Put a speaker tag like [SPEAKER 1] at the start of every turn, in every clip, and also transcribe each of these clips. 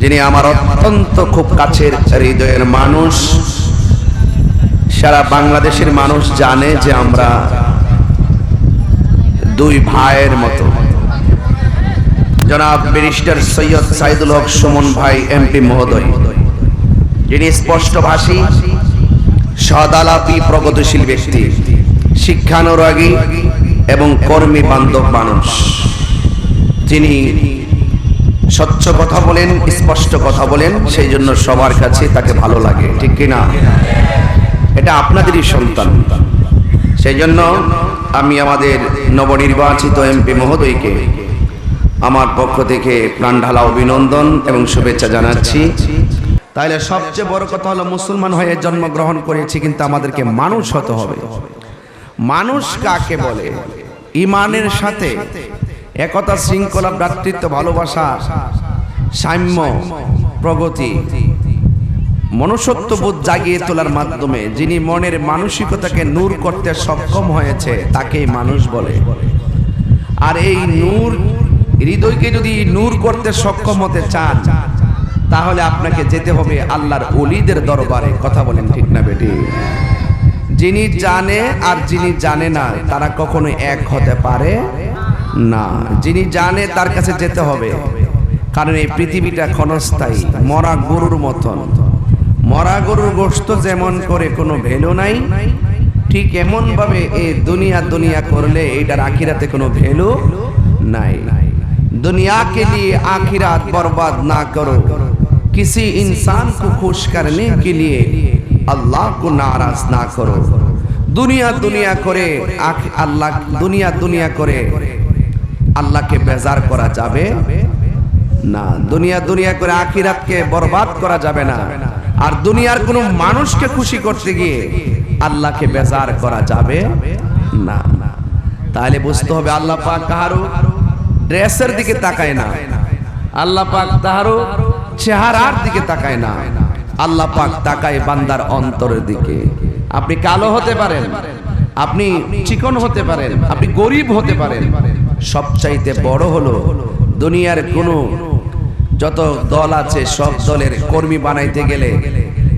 [SPEAKER 1] যিনি আমার অত্যন্ত খুব কাছের হৃদয়ের মানুষ। সারা বাংলাদেশের মানুষ জানে যে আমরা দুই ভাইয়ের মতো। জনাব ব্যারিস্টার সৈয়দ সাইদুল হক সুমন ভাই, এমপি মহোদয়, যিনি স্পষ্টভাষী, সদালাপি, প্রগতিশীল ব্যক্তি, শিক্ষানুরাগী এবং কর্মী বান্ধব মানুষ। তিনি স্বচ্ছ কথা বলেন, স্পষ্ট কথা বলেন, সেই জন্য সবার কাছে তাকে ভালো লাগে, ঠিক কিনা? এটা আপনাদেরই সন্তান। সেই জন্য আমি আমাদের নবনির্বাচিত এমপি মহোদয়কে আমার পক্ষ থেকে প্রাণঢালা অভিনন্দন এবং শুভেচ্ছা জানাচ্ছি। তাহলে সবচেয়ে বড় কথা হলো, মুসলমান হয়ে জন্মগ্রহণ করেছি, কিন্তু আমাদেরকে মানুষ হতে হবে। মানুষ কাকে বলে? ইমানের সাথে একতা শৃঙ্খলা, ভ্রাতৃত্ব, ভালোবাসা, সাম্য, প্রগতি। মনুষ্যত্ববোধ জাগিয়ে তোলার মাধ্যমে যিনি মনের মানসিকতাকে নূর করতে সক্ষম হয়েছে, তাকেই মানুষ বলে। আর এই নূর, হৃদয়কে যদি নূর করতে সক্ষম হতে চান, তাহলে আপনাকে যেতে হবে আল্লাহর অলিদের দরবারে। কথা বলেন ঠিক না বেটি? যিনি জানে আর যিনি জানে না, তারা কখনো এক হতে পারে না যিনি জানে তার কাছে যেতে হবে কারণ এই পৃথিবীটা ক্ষণস্থায়ী মরা গরুর মতন মরা গরুর গোস্ত যেমন করে কোনো ভ্যালু নাই ঠিক এমন ভাবে এই দুনিয়া দুনিয়া করলে এইটার আখিরাতে কোনো ভ্যালু নাই दुनिया के लिए आखिरात बर्बाद ना करो किसी इंसान को खुश करने के लिए अल्लाह को नाराज ना करो দুনিয়া দুনিয়া করে আখ- আল্লাহ দুনিয়া দুনিয়া করে আল্লাহকে বেজার করা যাবে না। দুনিয়া দুনিয়া করে আখিরাতকে বরবাদ করা যাবে না। আর দুনিয়ার কোনো মানুষকে খুশি করতে গিয়ে আল্লাহকে বেজার করা যাবে না। তাহলে বুঝতে হবে আল্লাহ পাক কাহারও ড্রেসের দিকে তাকায় না। আল্লাহ পাক তাহারও চেহারার দিকে তাকায় না। আল্লাহ পাক তাকায় বান্দার অন্তরের দিকে। আপনি কালো হতে পারেন, আপনি চিকন হতে পারেন, আপনি গরিব হতে পারেন। সবচাইতে বড় হলো দুনিয়ার কোনো যত দল আছে, সব দলের কর্মী বানাইতে গেলে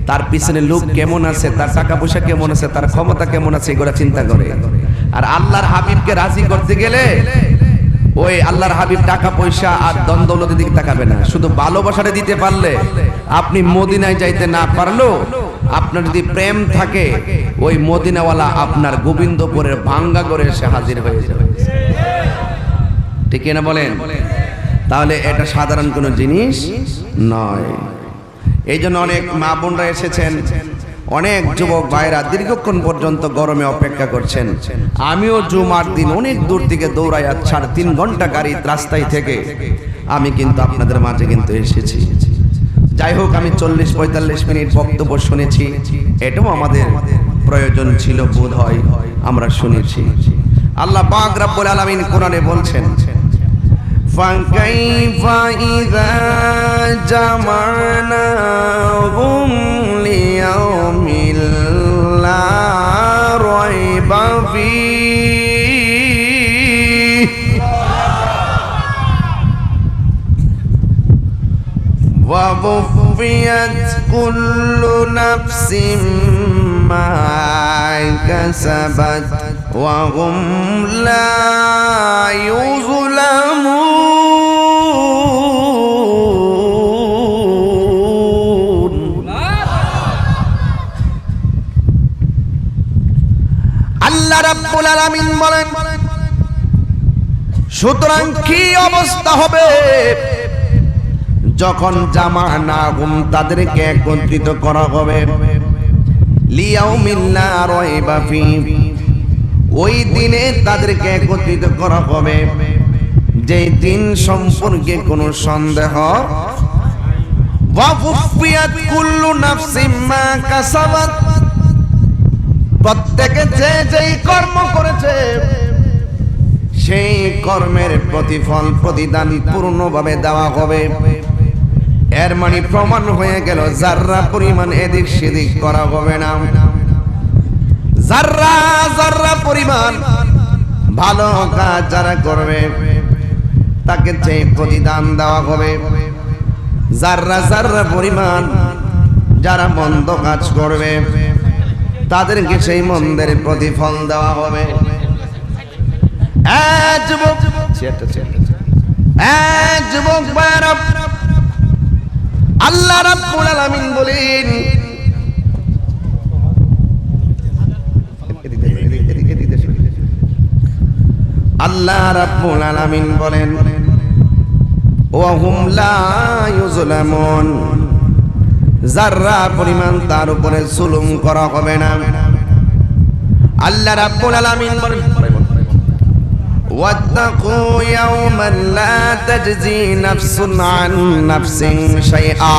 [SPEAKER 1] তার পিছনে লোক কেমন আছে, তার টাকা পয়সা কেমন আছে, তার ক্ষমতা কেমন আছে, এগুলো চিন্তা করে। আর আল্লাহর হাবিবকে রাজি করতে গেলে ওই আল্লাহর হাবিব টাকা পয়সা আর দ্বন্দ্বলতের দিকে তাকাবে না। শুধু ভালোবাসাটা দিতে পারলে আপনি মদিনায় যাইতে না পারলেও আপনার যদি প্রেম থাকে, ওই মদিনাওয়ালা আপনার গোবিন্দপুরের ভাঙ্গা করে এসে হাজির হয়ে যাবে। ঠিক না বলেন? তাহলে এটা সাধারণ কোনো জিনিস নয়। এই জন্য অনেক মা বোনরা এসেছেন। অনেক যুবক ভাইরা দীর্ঘক্ষণ পর্যন্ত গরমে অপেক্ষা করছেন। আমিও জুমার দিন অনেক দূর থেকে দৌড়াই আর তিন ঘণ্টা গাড়ি রাস্তায় থেকে আমি কিন্তু আপনাদের মাঝে কিন্তু এসেছি। যাই হোক, আমি চল্লিশ পঁয়তাল্লিশ মিনিট বক্তব্য শুনেছি। এটাও আমাদের প্রয়োজন ছিল বোধ হয় আমরা শুনেছি। আল্লাহ পাক রাব্বুল আলামিন কোরআনে বলছেন فكيف إذا جمعناهم ليوم لا ريب فيه؟ ووفيت كل نفس ما كسبت وهم لا يظلمون রাব্বুল আলামিন বলেন, সুতরাং কি অবস্থা হবে? যখন জামা না গুম তাদেরকে একত্রিত করা হবে ওই দিনে তাদেরকে একত্রিত করা হবে। যে দিন সম্পর্কে কোনো সন্দেহ কুল্লু নাফসিম কাসাবাত প্রত্যেকে যে যেই কর্ম করেছে, সেই কর্মের প্রতিফল প্রতিদান পূর্ণভাবে দেওয়া হবে। এর মানে প্রমাণ হয়ে গেল, যার্রা পরিমাণ এদিক সেদিক করা হবে না। যার্রা যার্রা পরিমাণ ভালো কাজ যারা করবে, তাকে সেই প্রতিদান দেওয়া হবে। যাররা যাররা পরিমাণ যারা মন্দ কাজ করবে তাদেরকে সেই মন্দের প্রতিফল দেওয়া হবে। আল্লাহ রাব্বুল আলামিন বলেন আল্লাহ রাব্বুল আলামিন বলেন, ওয়াহুম লা ইউজলামুন যাররা পরিমাণ তার উপরে জুলুম করা হবে না আল্লাহ রাব্বুল আলামিন বলেন واتقوا يوما لا تجزي نفس عن نفس شيئا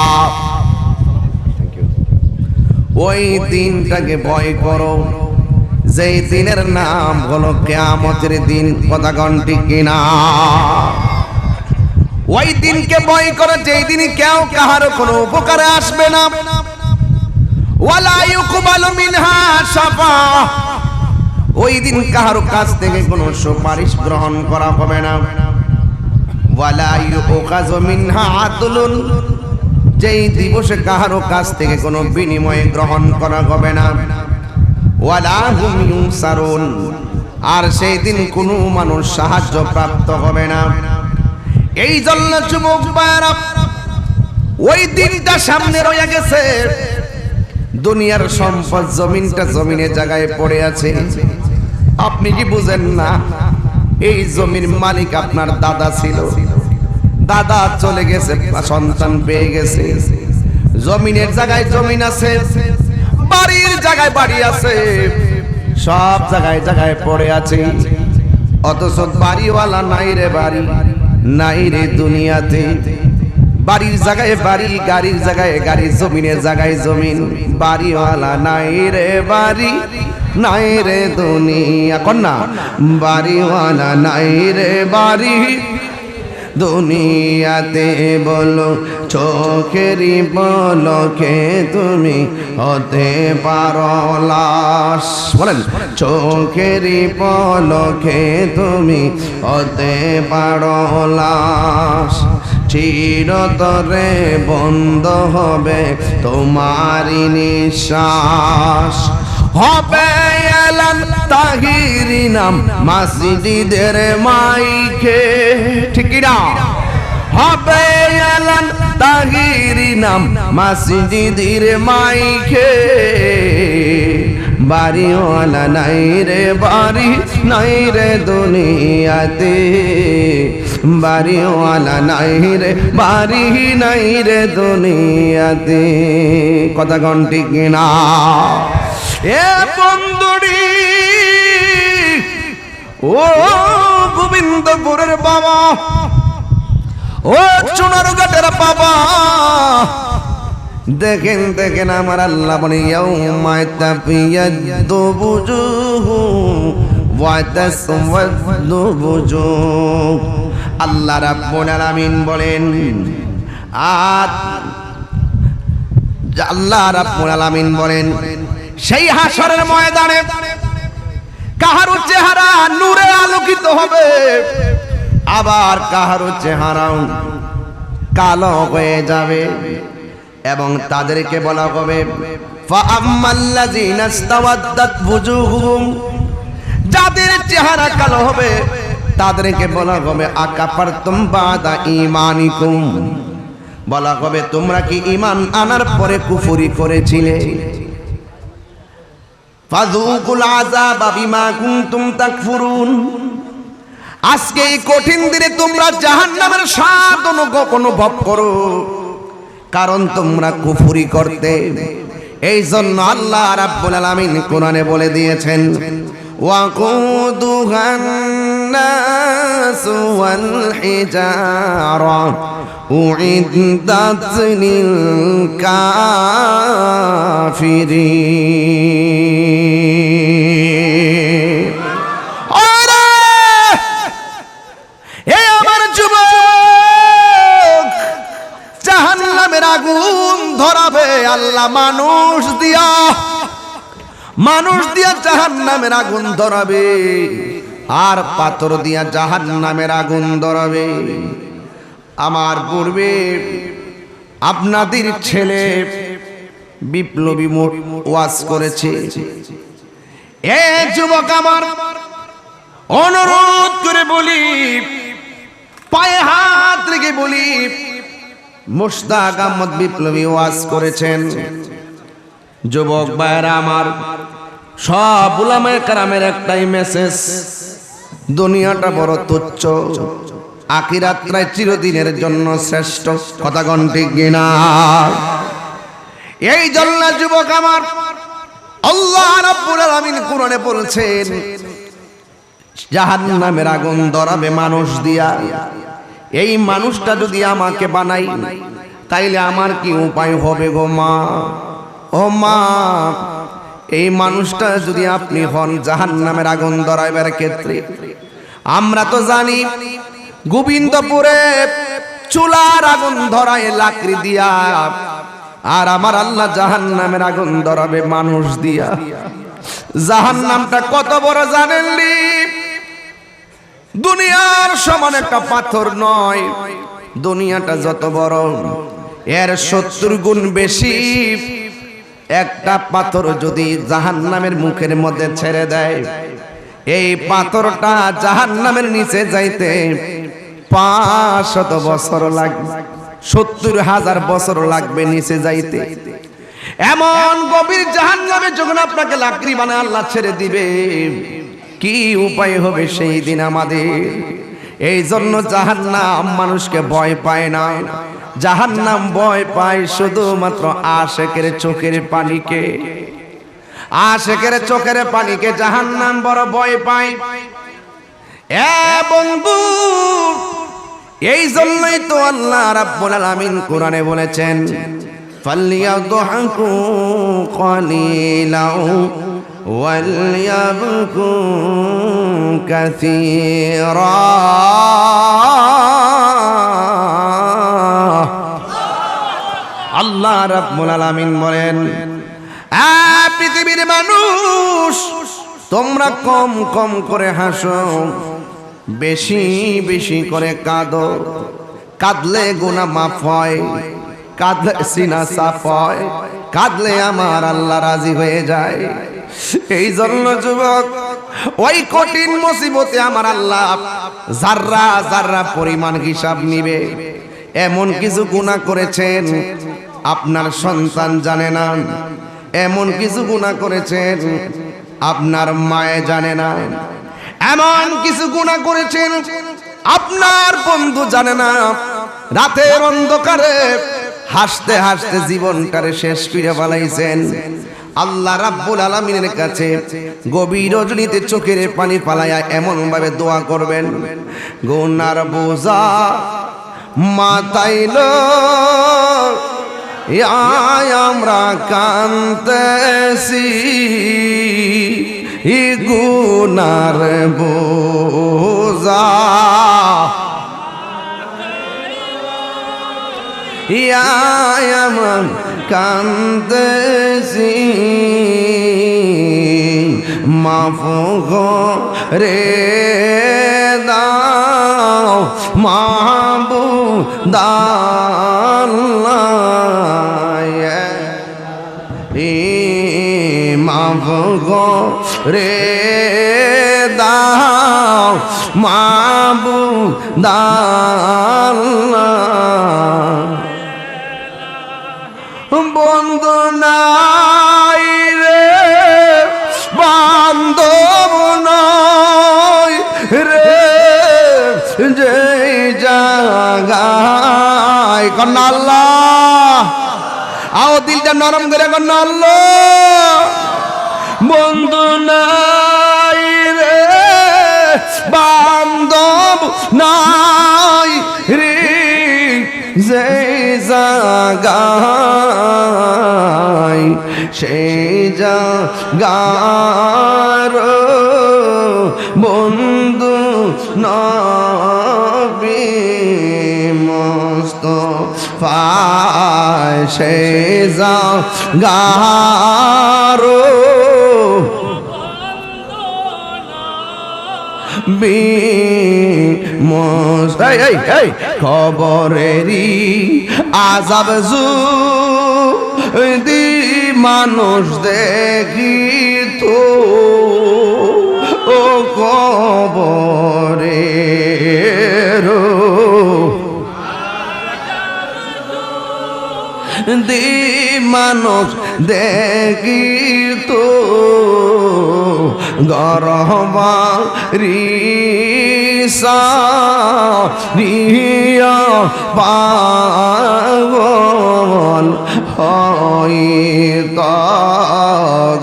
[SPEAKER 1] ওই দিনটাকে ভয় করো যেই দিনের নাম হলো কেয়ামতের দিন কথা ঘন্টি কিনা ওই দিনকে ভয় করে যেই দিনে কেউ কাহারও কোনো উপকারে আসবে না। ওয়ালা ইউকবালু মিনহা শাফা। ওই দিন কাহারও কাছ থেকে কোনো সুপারিশ গ্রহণ করা হবে না। ওয়ালা ইউকাযু মিনহা আদলুন। যেই দিবসে কাহারও কাছ থেকে কোনো বিনিময় গ্রহণ করা হবে না। ওয়ালা হুম ইউসারুন আর সেই দিন কোনো মানুষ সাহায্য প্রাপ্ত হবে না। এই জন্য ভাইয়েরা, ওই দিনটা সামনে রয়ে গেছে। দুনিয়ার সম্পদ জমিনটা জমিনের জায়গায় পড়ে আছে। আপনি কি বুঝেন না? এই জমির মালিক আপনার দাদা ছিল। দাদা চলে গেছে, সন্তান পেয়ে গেছে। জমিনের জায়গায় জমিন আছে, বাড়ির জায়গায় বাড়ি আছে। সব জায়গায় জায়গায় পড়ে আছে। অথচ বাড়িওয়ালা নাই রে বাড়ি। নাই রে দুনিয়াতে। বাড়ির জায়গায় বাড়ি, গাড়ির জায়গায় গাড়ি, জমিনের জায়গায় জমিন। বাড়িওয়ালা নাই রে বাড়ি নাই রে দুনিয়া। কন্যা, বাড়িওয়ালা নাই রে বাড়ি। দুনিয়াতে বলো, চোখেরই বলকে তুমি? হতে পারো লাশ। বলেন, চোখেরই পলকে তুমি? হতে পারো লাশ। চিরতরে বন্ধ হবে তোমারই নিঃশ্বাস। হবে এলান তাহিরি নাম মাসজিদের মাইকে। ঠিক না হবে এলান তাহিরি নাম মাসজিদের মাইকে। বাড়িওয়ালা নাই রে, বাড়ি নাই রে দুনিয়াতে। বাড়িওয়ালা নাই রে, বাড়ি নাই রে দুনিয়াতে। কথা ঘন্টি কিনা? এ বন্ধুরি ও গোবিন্দপুরের বাবা, ও চুনার ঘাটের বাবা। দেখেন দেখেন আমার আল্লাহ বলে ইয়াউমায় তাফিয়াদু বুজুহু, ওয়া তাসওয়াদু বুজুহ। আল্লাহ রাব্বুল আলামিন বলেন আর আল্লাহ রাব্বুল আলামিন বলেন সেই হাসরের ময়দানে কাহারও চেহারা নূরে আলোকিত হবে। আবার কাহারও চেহারাও কালো হয়ে যাবে এবং তাদেরকে বলা হবে যাদের চেহারা কালো হবে, তাদেরকে বলা হবে, আকাফারতুম বাদা ঈমানিকুম? বলা হবে, তোমরা কি ইমান আনার পরে কুফুরি করেছিলে? ফাযুকুল আযাবা বিমা কুনতুম তাকফুরুন। আজকে এই কঠিন দিনে তোমরা জাহান্নামের স্বাদ অনুভব করো। কারণ তোমরা কুফুরি করতে। এই জন্য আল্লাহ রাব্বুল আলামিন কোরআনে বলে দিয়েছেন ওয়াকুদুহান নাস ওয়াল হিজারা কাফিরিন ওরে হে আমার আল্লাহ মানুষ দিয়া। মানুষ দিয়া জাহান্নামের আগুন ধরাবে। আর পাথর দিয়া জাহান্নামের আগুন ধরাবে। আমার পূর্বে আপনাদের ছেলে বিপ্লবী ওয়াজ করেছে। এ যুবক আমার, অনুরোধ করে বলি, পায়ে হাত রেখে বলি, মুশতাক আহমদ বিপ্লবী ওয়াজ করেছেন। যুবক ভাইয়েরা আমার, সব উলামায়ে কারামের একটাই মেসেজ দুনিয়াটা বড় তুচ্ছ। আখিরাত্রায় চিরদিনের জন্য শ্রেষ্ঠ কথা গন্টি গিনা এই জন্য যুবক আমার, আল্লাহ রাব্বুল আলামিন কোরআনে বলছেন, জাহান্নামের আগুন ধরাবে মানুষ দিয়া। এই মানুষটা যদি আমাকে বানাই তাইলে আমার কি উপায় হবে গো মা? ও মা, এই মানুষটা যদি আপনি হন জাহান্নামের আগুন ধরাইবার ক্ষেত্রে, আমরা তো জানি গোবিন্দপুরে চুলার আগুন ধরায় লাকড়ি দিয়া, আর আমার আল্লাহ জাহান্নামের আগুন ধরাবে মানুষ দিয়া। জাহান্নামটা কত বড় জানেননি দুনিয়ার সমান একটা পাথর নয়, দুনিয়াটা যত বড়, এর সত্তর গুণ বেশি। একটা পাথর যদি জাহান্নামের মুখের মধ্যে ছেড়ে দেয়, এই পাথরটা জাহান্নামের নিচে যাইতে পাঁচশত বছর লাগবে সত্তর হাজার বছর লাগবে নিচে যাইতে। এমন গভীর জাহান্নামে যখন আপনাকে লাকড়ি বানায় আল্লাহ ছেড়ে দিবে, কি উপায় হবে সেই দিন আমাদের? এই জন্য জাহান্নাম মানুষকে ভয় পায় না। জাহান্নাম ভয় পায় শুধুমাত্র আশেকের চোখের পানিকে। আশেকের চোখের পানিকে জাহান্নাম বড় ভয় পায়। এ বন্ধু এই জন্যই তো আল্লাহ রাব্বুল আলামিন কোরআনে বলেছেন, ফালিয়াদহাকু কালিলাও ওয়ালিয়াবকু কাসীরা। আল্লাহ রাব্বুল আলামিন বলেন পৃথিবীর মানুষ, তোমরা কম কম করে হাসো। বেশি বেশি করে কাঁদো। কাঁদলে গুনা মাফ হয়, কাঁদলে সিনা সাফ হয়, কাঁদলে আমার আল্লাহ রাজি হয়ে যায়। এই জন্য যুবক, ওই কঠিন মুসিবতে আমার আল্লাহ জাররা জাররা পরিমাণ হিসাব নিবে, এমন কিছু গুনাহ করেছেন, আপনার সন্তান জানে না। এমন কিছু গুনাহ করেছেন, আপনার মায়ে জানে না। এমন কিছু গুণা করেছেন, আপনার বন্ধু জানে না, রাতের অন্ধকারে হাসতে হাসতে জীবনটারে শেষ করে ফেলাইছেন আল্লাহ রাব্বুল আলামিনের কাছে গভীর রজনীতে চোখের পানি পালায়া এমন ভাবে দোয়া করবেন, গুনার বোঝা মাতাইল আমরা কান্তেছি ই গুনার বোঝা। ইয়ায় আমার কান্তেছি মাফ রে দাও মাবু দাল্লাহ মাফ গো রে দাও মাবু বন্ধু নাই রে, বান্ধব নয় রে যে জাগায় কন্যা আল্লাহ। আও দিলটা নরম করে কন্যা আল্লাহ। বন্ধু নাই রে, বান্ধব নাই রে, যে জাগায় সেই জাগার বন্ধু নবী মস্ত পায় সেই জাগার খবরেরই আজাব যদি মানুষ দেখি তো ও কবরে দি মানুষ দেখি তো গরবা রিসা রিয়া পাগল হইত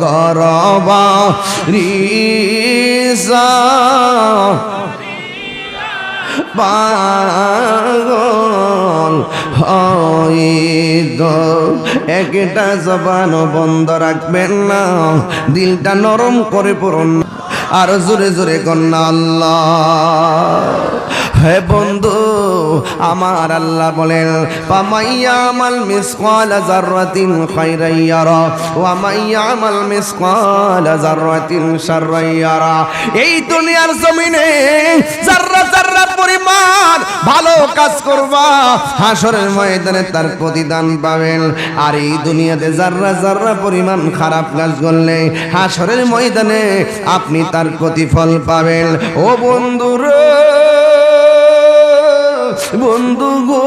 [SPEAKER 1] গরবা রিসা পাগল একটা জবান বন্ধ রাখবেন না। দিলটা নরম করে পড়ুন। আর জোরে জোরে কন্যা আল্লাহ। হে বন্ধু, আমার আল্লাহ বলেন পামাইয়া আমাল মিসকাল জাররাতিন খাইরাইয়ারা ওয়া মাইয়া আমাল মিসকাল জাররাতিন শাররাইয়ারা এই দুনিয়ার জমিনে জাররা জাররা পরিমাণ ভালো কাজ করবা হাসরের ময়দানে তার প্রতিদান পাবেন। আর এই দুনিয়াতে জাররা জাররা পরিমাণ খারাপ কাজ করলে হাসরের ময়দানে আপনি তার প্রতিফল পাবেন। ও বন্ধুরে বন্ধু গো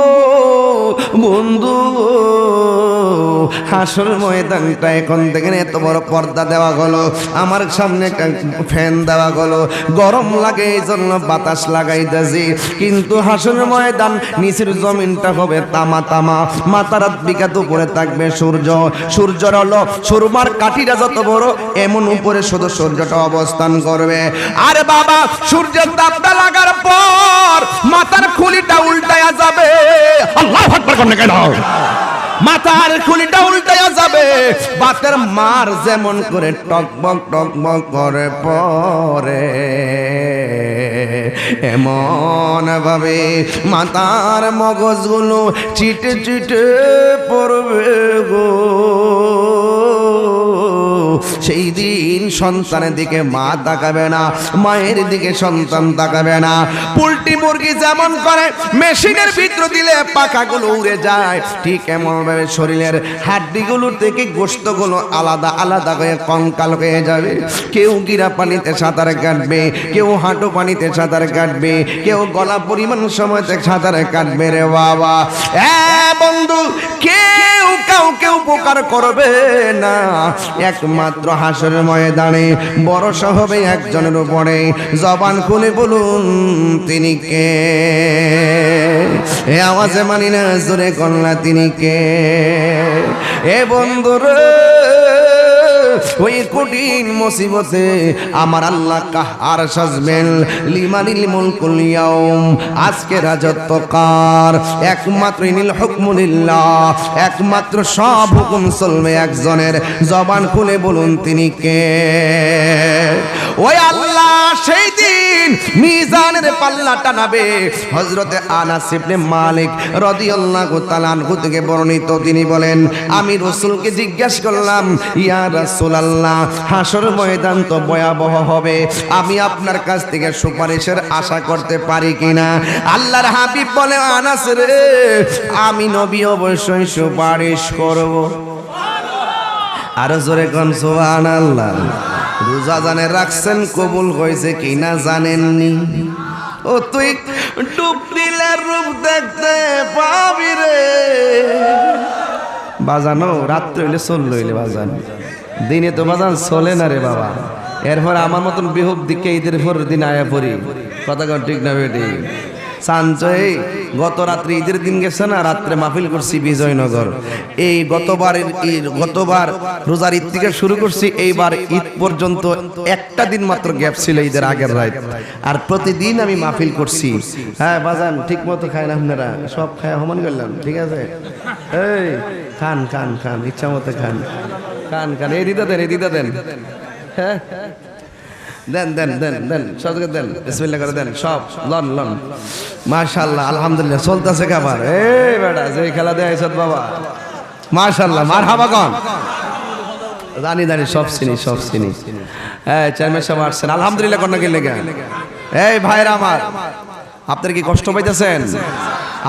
[SPEAKER 1] বন্ধু গো। হাসর ময়দানটা এখন দেখেন এত বড় পর্দা দেওয়া গেল। আমার সামনে ফ্যান দেওয়া গেল। গরম লাগে এই জন্য বাতাস লাগাইতেছি। কিন্তু হাসর ময়দান, নিচের জমিনটা হবে তামা তামা। মাতার বিকাত উপরে থাকবে সূর্য। সূর্যর হলো সুরমার কাঠিটা যত বড়, এমন উপরে শুধু সূর্যটা অবস্থান করবে। আরে বাবা, সূর্যের তাপটা লাগার পর মাথার খুলিটা উল্টায়া যাবে। আল্লাহ কেন? মাথার খুলিটা উল্টাইয়া যাবে। বাতের মার যেমন করে টকবক টকবক করে পরে। এমন ভাবে মাথার মগজগুলো চিটে চিটে পড়বে গো। সেই দিন সন্তানের দিকে মা তাকাবে না, মায়ের দিকে সন্তান তাকাবে না। পোল্ট্রি মুরগি যেমন করে, মেশিনের ভিতর দিলে পাখাগুলো উড়ে যায়। ঠিক এমন ভাবে শরীরের হাড্ডিগুলো থেকে গোস্তগুলো আলাদা আলাদা হয়ে কঙ্কাল হয়ে যাবে। কেউ গিরা পানিতে সাঁতার কাটবে, কেউ হাঁটু পানিতে সাঁতার কাটবে, কেউ গলা পরিমাণ সময়তে সাঁতার কাটবে রে বাবা। এ বন্ধু, কেউ কাউকে উপকার করবে না। একমাত্র হাসরের ময়দানে বড় হবে একজনের উপরে। জবান খুলে বলুন, তিনি কে? এ আওয়াজে মানি না জোরে কন্যা, তিনি কে? এ বন্ধুরে ওই কঠিন মুসিবতে আমার আল্লাহ কাহার সাজবেন? লিমানিল মুলকুল ইয়াউম। আজকে রাজত্ব কার? একমাত্র নীল হুকমুলিল্লাহ একমাত্র সব হুকুম চলবে একজনের। জবান খুলে বলুন তিনি কে? ওই আল্লাহ সেই দিন মিজানের পাল্লা টানাবে। হজরতে আনাস ইবনে মালিক রাদিয়াল্লাহু তাআলা আনহু থেকে বর্ণিত। তিনি বলেন, আমি রসুলকে জিজ্ঞাসা করলাম, ইয়া রাসূলুল্লাহ হাসর ময়দান তো ভয়াবহ হবে। আমি আপনার কাছ থেকে সুপারিশের আশা করতে পারি কিনা? আল্লাহর হাবিব বলে, আনাস রে, আমি নবী অবশ্যই সুপারিশ করব। আরও জোরে কোন সুবহানাল্লাহ। রোজা জানে রাখছেন, কবুল হয়েছে কিনা জানেননি। ও তুই ডুব দিলে রূপ দেখতে পাবি রে। বাজানো, রাত্রে হইলে চলল হইলে বাজান। দিনে তো বাজান চলে না রে বাবা। এরপর আমার মতন বিহুব দিকে ঈদের পর দিন আয়া পড়ি। কথা কন ঠিক না বেটি? গত রাত্রে ঈদের দিন গেছে না? রাত্রে মাহফিল করছি বিজয়নগর। এই গতবার গতবার রোজার ঈদ থেকে শুরু করছি, এইবার ঈদ পর্যন্ত একটা দিন মাত্র গ্যাপ ছিল ঈদের আগের রাত। আর প্রতিদিন আমি মাহফিল করছি। হ্যাঁ বাজান, ঠিক মতো খায় না আপনারা? সব খায় সমান করলাম, ঠিক আছে? এই খান খান খান, ইচ্ছা মতো খান। খান খান, এই দিদা দেন, এই দেন। হ্যাঁ? দেন দেন দেন দেন, সদকে দেন, বিসমিল্লাহ করে দেন, সব, লন লন। মাশাআল্লাহ, আলহামদুলিল্লাহ, চলতেছে খাবার। এই বেটা, যে খেলা দেয় আইছত বাবা। মাশাআল্লাহ, মারহাবা কোন। জানি জানি সব চিনি সব চিনি। হ্যাঁ চেয়ারম্যান সাহেব আসছেন। আলহামদুলিল্লাহ কোন কি লেগে এই ভাইরা আমার। আপনার কি কষ্ট পাইতেছেন?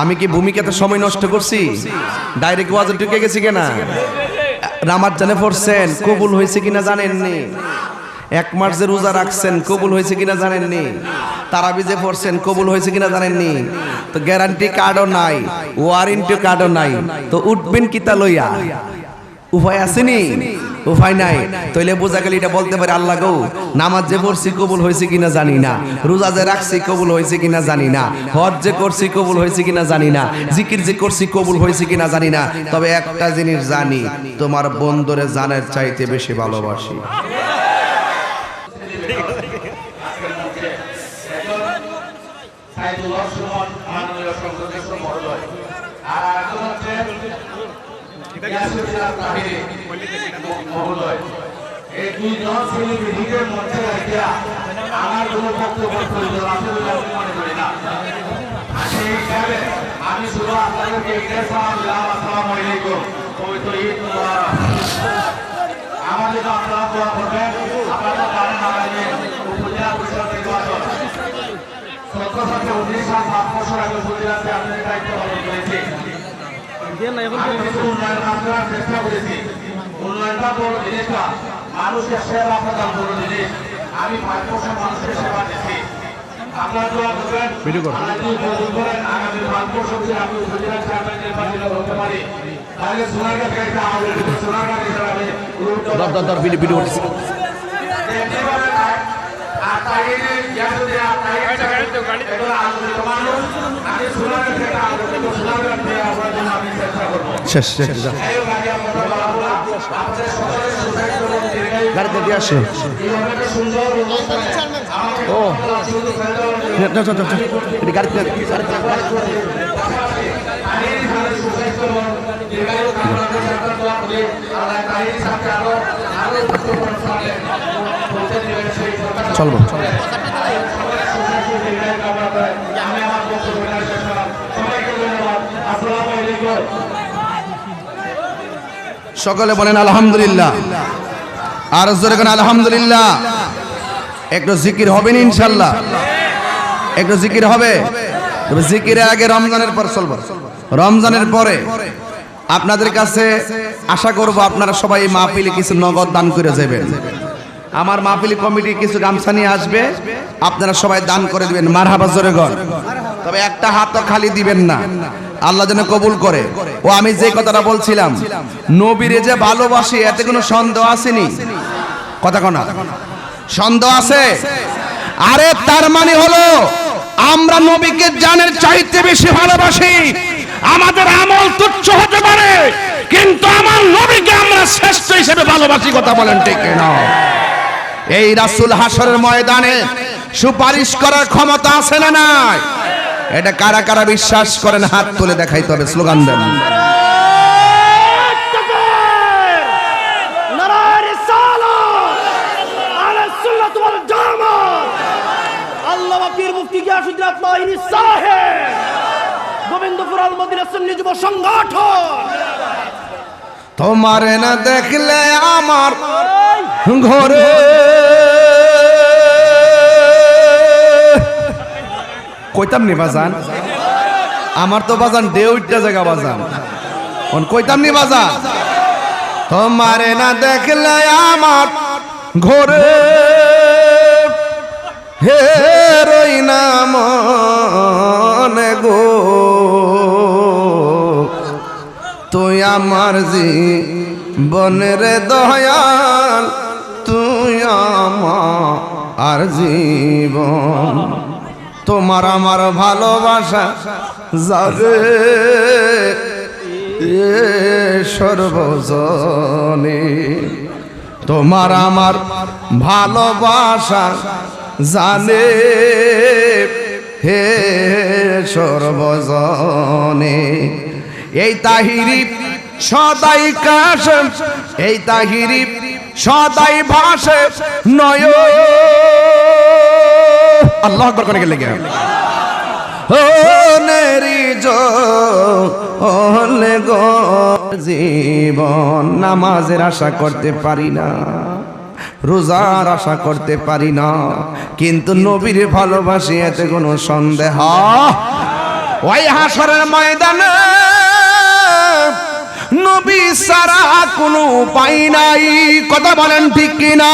[SPEAKER 1] আমি কি ভূমিকাতে সময় নষ্ট করছি? ডাইরেক্ট ওয়াজে ঢুকে গেছি কিনা? রামার জানে পড়ছেন, কবুল হয়েছে কিনা জানেননি? এক মাস যে রোজা রাখছেন, কবুল হয়েছে কিনা জানেননি? তারাবি যে পড়ছেন, কবুল হয়েছে কিনা জানেননি? তো গ্যারান্টি কার্ডও নাই ওয়ারেন্টি কার্ডও নাই, তো উঠবেন কিতা লইয়া? উপায় আসেনি? উপায় নাই। তাইলে বোঝা গেলে এটা বলতে পারে আল্লাহ গো, নামাজ যে পড়ছি কবুল হয়েছে কিনা জানি না, রোজা যে রাখছি কবুল হয়েছে কিনা জানি না, হজ যে করছি কবুল হয়েছে কিনা জানি না, জিকির যে করছি কবুল হয়েছে কিনা জানি না, তবে একটা জিনিস জানি, তোমার বন্ধুরে জানার চাইতে বেশি ভালোবাসি
[SPEAKER 2] সাইদুল্লাহ সুমন মাননীয় সংসদের মহোদয় আর এখন হচ্ছে ইয়াসুদ্দিন তাহিরি মহোদয় এই দুইজন সেলিব্রিটিকে মঞ্চে রাখিয়া আমার কোনো বক্তব্য প্রয়োজন আছে বলে আমি মনে করি না। সেই হিসাবে আমি শুধু আপনাদেরকে আসসালামু আলাইকুম। পবিত্র ঈদ জন্য আপনারা দোয়া করবেন। আপনারা জানেন আমাদের উপজেলা পরিষদ নির্বাচন। সত্য সত্য উনিশ সাল সাত বছর আগে উপজেলাতে আপনাদের দায়িত্ব পালন করেছি আমি কিছু উন্নয়ন কাজ করার চেষ্টা উন্নয়নটা বড় জিনিসটা। মানুষের সেবা প্রদান বড় জিনিস। আমি পাঁচ বছর মানুষের সেবা দিচ্ছি আপনারা দোয়া করবেন আল্লাহ যদি কবুল করেন আগামী পাঁচ আমি উপজেলা চেয়ারম্যান নির্বাচিত হতে পারি তাহলে একটা সোনারগাঁ হিসেবে
[SPEAKER 1] শেষ শেষ গাড়িতে দিয়ে আসো। ও। এটা গাড়িতে গাড়িতে চলবো। সকলে বলেন আলহামদুলিল্লাহ। আর জোরে কেন আলহামদুলিল্লাহ। একটু জিকির হবে না ইনশাল্লাহ। একটু জিকির হবে। তবে জিকিরের আগে রমজানের পর চলবো। রমজানের পরে আপনাদের কাছে আশা করব আপনারা সবাই মাহফিলে কিছু নগদ দান করে যাবেন। আমার মাহফিলি কমিটি কিছু গামছা নিয়ে আসবে। আপনারা সবাই দান করে দিবেন। মার হাবা জোরে ঘর তবে একটা হাতও খালি দিবেন না। আল্লাহ যেন কবুল করে। ও, আমি যে কথাটা বলছিলাম, নবীরে যে ভালোবাসি, এতে কোনো সন্দেহ আসেনি? কথা কোনা সন্দেহ আছে? আরে, তার মানে হলো, আমরা নবীকে জানের চাইতে বেশি ভালোবাসি। আমাদের আমল তুচ্ছ হতে পারে, কিন্তু আমার নবীকে আমরা শ্রেষ্ঠ হিসেবে ভালোবাসি, কথা বলেন ঠিক না? এই রাসুল হাসরের ময়দানে সুপারিশ করার ক্ষমতা আছে না নাই? এটা কারা কারা বিশ্বাস করেন হাত তুলে দেখাইতে হবে স্লোগান দেন।
[SPEAKER 3] গোবিন্দপুর আল মদিনা সুন্নি যুব সংগঠন
[SPEAKER 1] তোমার না দেখলে আমার ঘরে কইতাম নি বাজান? আমার তো বাজান দেউইটা জায়গা বাজান। কোন কইতাম নি বাজান? তোমার না দেখলে আমার ঘরে হে রই না মনে গো। তুই আমার জি জীবনের দয়াল, তুই আমার জীবন। তোমার আমার ভালোবাসা যাবে সর্বজনে। তোমার আমার ভালোবাসা জানে হে সর্বজনে। এই তাহিরি সদাই কাশ, এই তাহিরি সদাই ভাসে, নয়। আল্লাহ আকবর করে গেলে ও নেরি জলে গো, জীবন নামাজের আশা করতে পারি না, রোজার আশা করতে পারি না, কিন্তু নবীর ভালোবাসি এতে কোনো সন্দেহ ওই হাসরের ময়দানে নবী সারা কোনো উপায় নাই, কথা বলেন ঠিক কিনা?